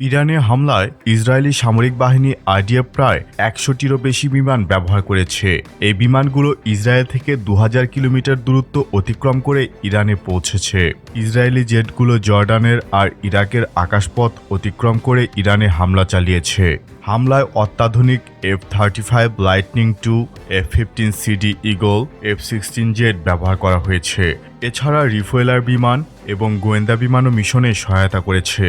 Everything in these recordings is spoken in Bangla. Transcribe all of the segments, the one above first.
ইরানে হামলায় ইসরায়েলি সামরিক বাহিনী আইডিএফ প্রায় একশোটিরও বেশি বিমান ব্যবহার করেছে। এই বিমানগুলো ইসরায়েল থেকে দু হাজার কিলোমিটার দূরত্ব অতিক্রম করে ইরানে পৌঁছেছে। ইসরায়েলি জেটগুলো জর্ডানের আর ইরাকের আকাশপথ অতিক্রম করে ইরানে হামলা চালিয়েছে। হামলায় অত্যাধুনিক F thirty five Lightning two F fifteen CD Eagle F sixteen jet ব্যবহার করা হয়েছে। এছাড়া রিফুয়েলার বিমান এবং গোয়েন্দা বিমানও মিশনে সহায়তা করেছে।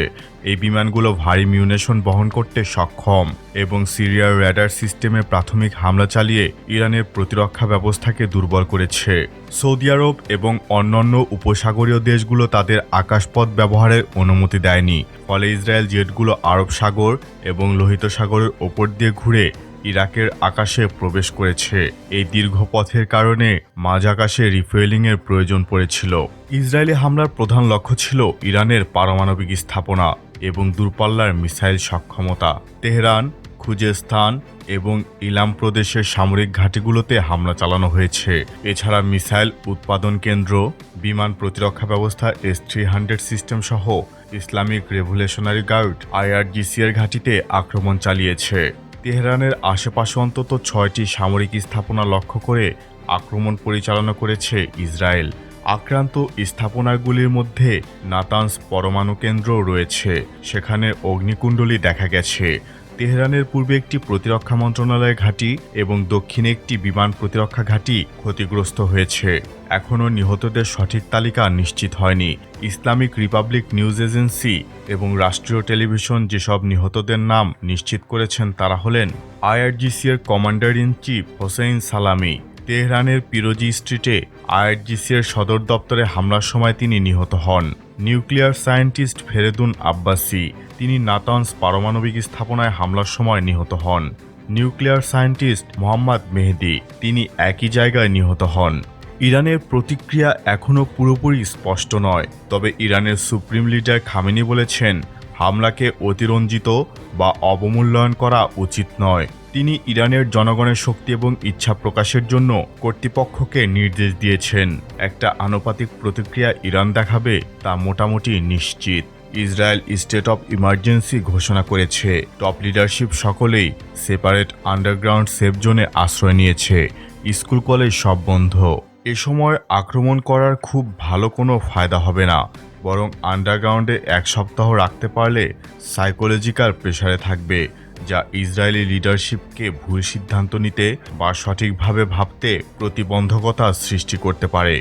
এই বিমানগুলো ভারী মিউনেশন বহন করতে সক্ষম এবং সিরিয়ার র্যাডার সিস্টেমে প্রাথমিক হামলা চালিয়ে ইরানের প্রতিরক্ষা ব্যবস্থাকে দুর্বল করেছে। সৌদি আরব এবং অন্যান্য উপসাগরীয় দেশগুলো তাদের আকাশপথ ব্যবহারের অনুমতি দেয়নি। ফলে ইসরায়েল জেটগুলো আরব সাগর এবং লোহিত সাগরের ওপর দিয়ে ঘুরে ইরাকের আকাশে প্রবেশ করেছে। এই দীর্ঘ পথের কারণে মাঝ আকাশে রিফুয়েলিংয়ের প্রয়োজন পড়েছিল। ইসরায়েলি হামলার প্রধান লক্ষ্য ছিল ইরানের পারমাণবিক স্থাপনা এবং দূরপাল্লার মিসাইল সক্ষমতা। তেহরান খুজেস্তান এবং ইলাম প্রদেশের সামরিক ঘাঁটিগুলোতে হামলা চালানো হয়েছে। এছাড়া মিসাইল উৎপাদন কেন্দ্র, বিমান প্রতিরক্ষা ব্যবস্থা এস থ্রি হান্ড্রেড সিস্টেম সহ ইসলামিক রেভুলেশনারি গার্ড আইআরজিসি এর ঘাঁটিতে আক্রমণ চালিয়েছে। তেহরানের আশেপাশে অন্তত ছয়টি সামরিক স্থাপনা লক্ষ্য করে আক্রমণ পরিচালনা করেছে ইসরায়েল। আক্রান্ত স্থাপনাগুলির মধ্যে নাতানস পরমাণু কেন্দ্রও রয়েছে। সেখানে অগ্নিকুণ্ডলী দেখা গেছে। তেহরানের পূর্বে একটি প্রতিরক্ষা মন্ত্রণালয় ঘাঁটি এবং দক্ষিণে একটি বিমান প্রতিরক্ষা ঘাঁটি ক্ষতিগ্রস্ত হয়েছে। এখনও নিহতদের সঠিক তালিকা নিশ্চিত হয়নি। ইসলামিক রিপাবলিক নিউজ এজেন্সি এবং রাষ্ট্রীয় টেলিভিশন যেসব নিহতদের নাম নিশ্চিত করেছেন তারা হলেন আইআরজিসি এর কমান্ডার ইন চিফ হোসেইন সালামি। তেহরানের পিরোজি স্ট্রিটে আইআরজিসি এর সদর দপ্তরে হামলার সময় তিনি নিহত হন। নিউক্লিয়ার সায়েন্টিস্ট ফেরেদুন আব্বাসি, তিনি নাতানস পারমাণবিক স্থাপনায় হামলার সময় নিহত হন। নিউক্লিয়ার সায়েন্টিস্ট মোহাম্মদ মেহেদি, তিনি একই জায়গায় নিহত হন। ইরানের প্রতিক্রিয়া এখনও পুরোপুরি স্পষ্ট নয়, তবে ইরানের সুপ্রিম লিডার খামেনি বলেছেন, হামলাকে অতিরঞ্জিত বা অবমূল্যায়ন করা উচিত নয়। তিনি ইরানের জনগণের শক্তি এবং ইচ্ছা প্রকাশের জন্য কর্তৃপক্ষকে নির্দেশ দিয়েছেন। একটা আনুপাতিক প্রতিক্রিয়া ইরান দেখাবে তা মোটামুটি নিশ্চিত। ইসরায়েল স্টেট অফ ইমার্জেন্সি ঘোষণা করেছে। টপ লিডারশিপ সকলেই সেপারেট আন্ডারগ্রাউন্ড সেফ জোনে আশ্রয় নিয়েছে। স্কুল কলেজ সব বন্ধ। এ সময় আক্রমণ করার খুব ভালো কোনো ফায়দা হবে না। বরং আন্ডারগ্রাউন্ডে এক সপ্তাহ রাখতে পারলে সাইকোলজিক্যাল প্রেশারে থাকবে। যা ইসরায়েলি লিডারশিপকে ভুল সিদ্ধান্ত নিতে বা সঠিকভাবে ভাবতে প্রতিবন্ধকতা সৃষ্টি করতে পারে।